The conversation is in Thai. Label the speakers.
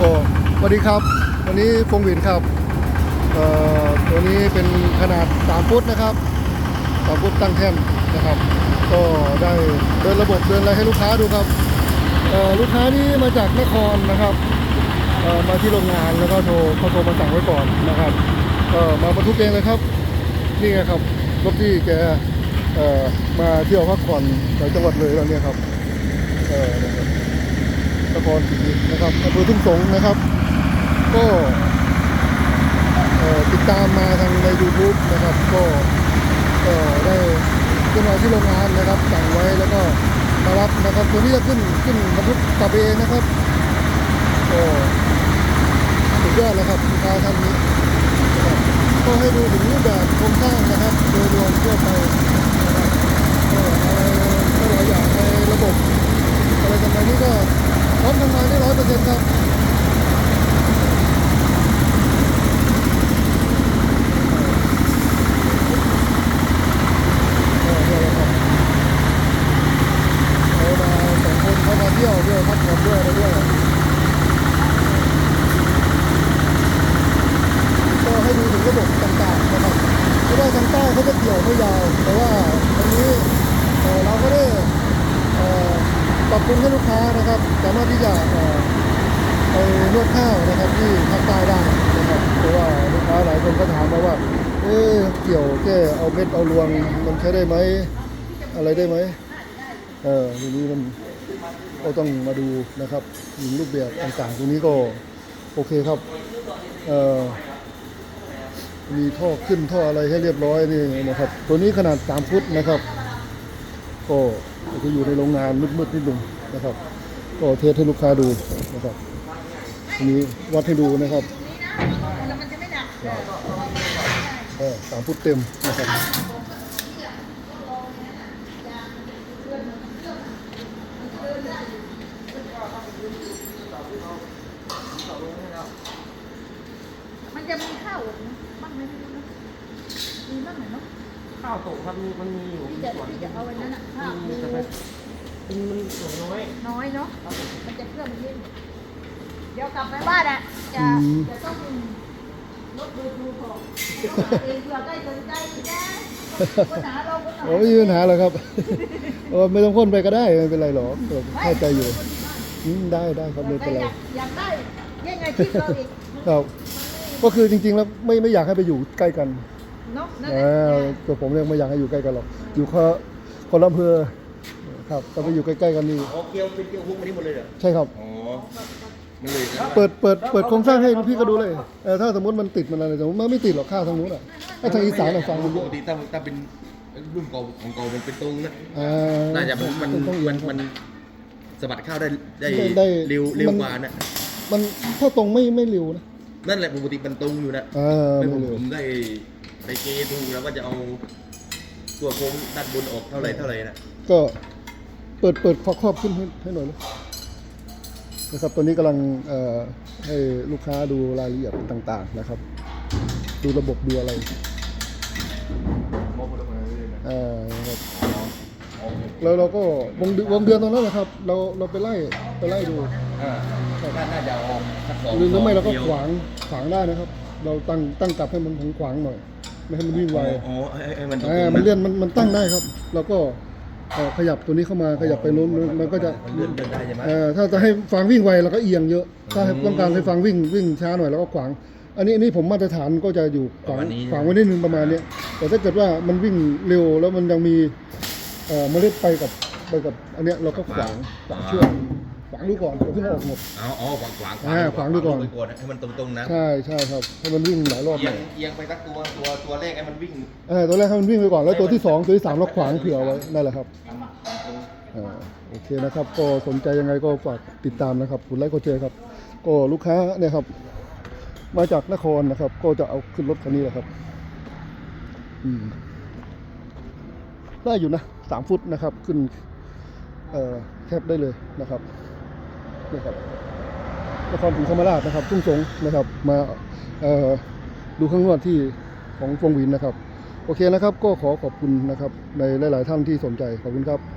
Speaker 1: ก็สวัสดีครับ วันนี้ฟงหวินครับเอ่อตัวนี้เป็นขนาด 3 ฟุตนะครับ3ฟุตตั้งแท่นนะครับ ก็ได้เดินระบบเดินอะไรให้ลูกค้าดูครับเอ่อลูกค้านี่มาจากนครนะครับเอ่อมาที่โรงงานแล้วก็โทรเขาโทรมาสั่งไว้ก่อนนะครับก็มาบรรทุกเองเลยครับ นี่ไงครับรถที่แกเอ่อมาเที่ยวพักผ่อนจากจังหวัดเลยแล้วเนี่ยครับเออนะครับ ครศรีนะครับอำเภอทุ่งสงนะครับ ก็ติดตามมาทางใน YouTube นะครับ ก็ได้ขึ้นมาที่โรงงานนะครับสั่งไว้แล้วก็มารับนะครับ ตัวนี้จะขึ้นขึ้นบรรทุกกลับเองนะครับก็สุดยอดเลยครับลูกค้าท่านนี้ก็ให้ดูถึงรูปแบบโครงสร้างนะครับ โดยรวมทั่วไปนะครับก็อะไรก็หลายอย่างในระบบ อะไรต่างๆนี้ก็พร้อมทำงานได้ร้อยเปอร์เซ็นต์ครับเออเนี่ยแหละครับเอามาสองคนเข้ามาเที่ยวด้วยพักผ่อนด้วยอะไรด้วยก็ให้ดูถึงระบบต่างๆนะครับเพราะว่าทางใต้เขาจะเกี่ยวไม่ยาว แต่ว่าตรงนี้เอ่อเราก็ได้ เอ่อ ปรับปรุงให้ลูกค้านะครับ สามารถที่จะไปนวดข้าวนะครับที่ภาคใต้ได้นะครับเพราะว่าลูกค้าหลายคนก็ถามมาว่าเอ๊ะเกี่ยวแค่เอาเม็ดเอารวงมันใช้ได้ไหมอะไรได้ไหมเออทีนี้มันก็ต้องมาดูนะครับถึงรูปแบบต่างๆตรงนี้ก็โอเคครับเออมีท่อขึ้นท่ออะไรให้เรียบร้อยนี่นะครับ ตัวนี้ขนาด 3 ฟุตนะครับ ก็จะอยู่ในโรงงานมืดๆนิดหนึง นะครับ ก็เทสให้ลูกค้าดูนะครับทีนี้วัดให้ดูนะครับเออสามฟุตเต็มนะครับ
Speaker 2: มันจะมีข้าวบ้างไหมไม่รู้นะมีบ้างไหมเนาะ
Speaker 3: ข้าวตกครับมีมันมีอยู่
Speaker 2: ที่จะที่จะเอาไว้นั้นอะข้าว
Speaker 3: มี
Speaker 2: มี
Speaker 3: แต่มันมันส่วนน้อย
Speaker 2: น้อยเนาะ มันจะเครื่องมันเล่นเดี๋ยวกลับไปบ้านอะ จะ จะต้องลดดูดูของเองเผื่อใกล้จะใกล้ได้ปัญหาเราปัญหา
Speaker 1: โอ้ไม่มีปัญหาหรอกครับเออไม่ต้องพ่นไปก็ได้ไม่เป็นไรหรอกเออเข้าใจอยู่อืมได้ได้ครับไม่เป็นไร
Speaker 2: อยากอยากได้ยังไงที่เราอีก
Speaker 1: ครับก็คือจริงๆแล้วไม่ไม่อยากให้ไปอยู่ใกล้กัน
Speaker 2: เนาะนั่น
Speaker 1: เอ
Speaker 2: แหละ
Speaker 1: อตัวผมเนี่ยไม่อยากให้อยู่ใกล้กันหรอก อยู่คนคนละอำเภอ ครับถ้าไปอยู่ใกล้ๆกันนี่
Speaker 3: อ๋อเกียวเป็นเกียวฮุกมานี่หมดเลยเหรอ
Speaker 1: ใช่ครับ
Speaker 3: อ๋อมันเลยนะ
Speaker 1: เปิดเปิดเปิดโครงสร้างให้พี่ก็ดูเลยเออถ้าสมมติมันติดมันอะไรสมมติมันไม่ติดหรอกข้าวทางนู้นอะไอ้ทางอีสานอะฟังมันเย
Speaker 3: ป
Speaker 1: อะ
Speaker 3: กติถ้าถ้าเป็นรุ่นเก่าของเก่ามันเป็นตรงนะ
Speaker 1: อ่
Speaker 3: น่าจะมันมัน
Speaker 1: ต้องเอีย
Speaker 3: มั
Speaker 1: ง
Speaker 3: น
Speaker 1: ครับ
Speaker 3: มันสะบัดข้าวได้ได้
Speaker 1: ได้
Speaker 3: เร็วเร็ว
Speaker 1: มัน
Speaker 3: กว่านะ
Speaker 1: มันถ้าตรงไม่ไม่เร็วนะ
Speaker 3: นั่นแหละปกติมันตรงอยู่นะ
Speaker 1: อ่า
Speaker 3: ไม่
Speaker 1: ไม่
Speaker 3: ผม
Speaker 1: เร็ว
Speaker 3: ผมได้ไปเกยดูแล้วก็จะเอาตัวโค้งด้านบนออกเท่าไหร่เท่าไหร่นะ
Speaker 1: ก็ เปิดเปิดครอบครอบขึ้นให้ให้หน่อยเลยนะครับตอนนี้กำลังเอ่อให้ลูกค้าดูรายละเอียดต่างๆนะครับ ดูระบบดูอะไร
Speaker 3: มองคนละคนเลยนะ
Speaker 1: อ่านะครับแล้วเราก็วงเดือนวงเดือนตรงนั้นแหละครับ เราเราไปไล่ไปไล่ดู
Speaker 3: อ่าน่าน่าจะเอาสักสอง
Speaker 1: หรือถ้าไม่เราก็
Speaker 3: ดียว
Speaker 1: ขวางขวางได้นะครับ เราตั้งตั้งกลับให้มันของขวางหน่อย ไม่ให้มันวิ่งไว
Speaker 3: อ๋อให้ให้มันตรง
Speaker 1: อ่า
Speaker 3: ๆ
Speaker 1: มันเลื่อนมันมันตั้งได้ครับเราก็เอ่อ ขยับตัวนี้เข้ามาขยับไปนู้นมันก็จะ
Speaker 3: มันเลื่อนเลื่อนได้ใช่ไหม
Speaker 1: เอ่อถ้าจะให้ฟังวิ่งไวเราก็เอียงเยอะ ถ้าให้ต้องการให้ฟังวิ่งวิ่งช้าหน่อยเราก็ขวาง อันนี้อันนี้ผมมาตรฐานก็จะอยู่ขวางขวางไว้นิดนึงประมาณเนี้ยแต่ถ้าเกิดว่ามันวิ่งเร็วแล้วมันยังมีเอ่อเมล็ดไปกับไปกับอันเนี้ยเราก็ขวางขวางช่วง ขวางดูก่อนเดี๋ยวเพิ่งเอาออกหมด
Speaker 3: เอาเอาขวางขวาง
Speaker 1: อ่าขวางดูก่อน
Speaker 3: ขวางให้มันตรงๆนะ
Speaker 1: ใช่ใช่ครับให้มันวิ่งหลายรอบห
Speaker 3: เอีย
Speaker 1: น่
Speaker 3: ง
Speaker 1: อย
Speaker 3: เอียงไปสักตัวตัวตัวแรกให้มันวิ่ง
Speaker 1: เออตัวแรกให้มันวิ่งไปก่อนแล้วตัวที่สองตัวที่สามเราขวางเผื่อไว้นั่นแหละครับ
Speaker 3: ตรง
Speaker 1: อ่าโอเคนะครับ ก็สนใจยังไงก็ฝากติดตามนะครับคุณไลค์กดแชร์ครับ ก็ลูกค้าเนี่ยครับ มาจากนครนะครับ ก็จะเอาขึ้นรถคันนี้แหละครับ อืมได้อยู่นะสามฟุตนะครับ ขึ้น เอ่อแคบได้เลยนะครับ นะครับนครศรีธรรมราชนะครับทุ่งสงนะครับ มาดูข้างนวดที่ของฟงวินนะครับ โอเคนะครับ ก็ขอขอบคุณนะครับ ในหลาย ๆ ท่านที่สนใจขอบคุณครับ